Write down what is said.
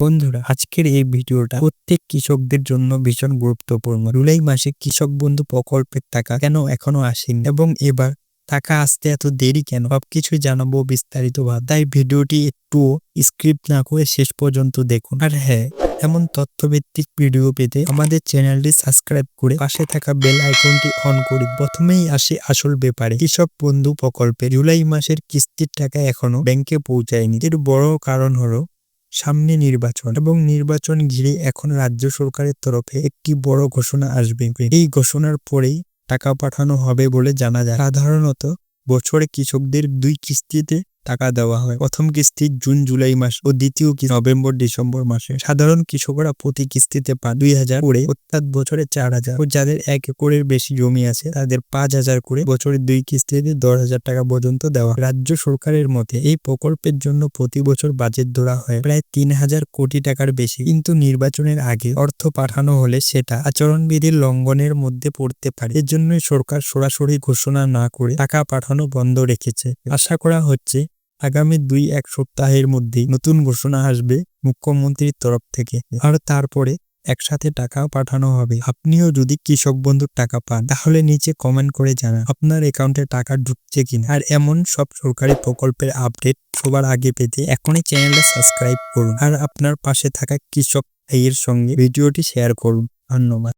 বন্ধুরা, আজকের এই ভিডিওটা প্রত্যেক কৃষকদের জন্য ভীষণ গুরুত্বপূর্ণ। জুলাই মাসে কৃষক বন্ধু প্রকল্পের টাকা কেন এখনও আসেনি? এবং এবার টাকা আসতে এত দেরি কেন? সবকিছু জানাব বিস্তারিত তাই ভিডিওটি একটু স্ক্রিপ্ট না করে শেষ পর্যন্ত দেখুন। আর হ্যাঁ এমন তথ্যভিত্তিক ভিডিও পেতে আমাদের চ্যানেলটি সাবস্ক্রাইব করে পাশে থাকা বেল আইকনটি অন করি প্রথমেই আসে আসল ব্যাপারে। কৃষক বন্ধু প্রকল্পে জুলাই মাসের কিস্তির টাকা এখনও ব্যাংকে পৌঁছায়নি। এর বড় কারণ হলো সামনে নির্বাচন এবং নির্বাচন ঘিরে এখন রাজ্য সরকারের তরফে একটি বড় ঘোষণা আসবে। এই ঘোষণার পরেই টাকা পাঠানো হবে বলে জানা যায়। সাধারণত বছরে কৃষকদের দুই কিস্তিতে টাকা দেওয়া হয়। প্রথম কিস্তি জুন, জুলাই মাস ও দ্বিতীয় কিস্তি নভেম্বর, ডিসেম্বর মাসে। সাধারণ কৃষকরা প্রতি কিস্তিতে পান দুই হাজার করে, অর্থাৎ বছরে চার হাজার। ও যাদের এক একরের বেশি জমি আছে, তাদের পাঁচ হাজার করে বছরে দুই কিস্তিতে দশ হাজার টাকা পর্যন্ত দেওয়া। রাজ্য সরকারের মতে, এই প্রকল্পের জন্য প্রতি বছর বাজেট ধরা হয় প্রায় তিন হাজার কোটি টাকার বেশি। কিন্তু নির্বাচনের আগে অর্থ পাঠানো হলে সেটা আচরণবিধির লঙ্ঘনের মধ্যে পড়তে পারে। এর জন্যই সরকার সরাসরি ঘোষণা না করে টাকা পাঠানো বন্ধ রেখেছে। আশা করা হচ্ছে আগামী দুই এক সপ্তাহের মধ্যেই নতুন ঘোষণা আসবে মুখ্যমন্ত্রীর তরফ থেকে আর তারপরে একসাথে টাকা পাঠানো হবে। আপনিও যদি কৃষক বন্ধুর টাকা পান, তাহলে নিচে কমেন্ট করে জানান আপনার অ্যাকাউন্টে টাকা ঢুকছে কিনা। আর এমন সব সরকারি প্রকল্পের আপডেট সবার আগে পেতে এখনই চ্যানেলটা সাবস্ক্রাইব করুন। আর আপনার পাশে থাকা কৃষক ভাইয়ের সঙ্গে ভিডিওটি শেয়ার করুন। ধন্যবাদ।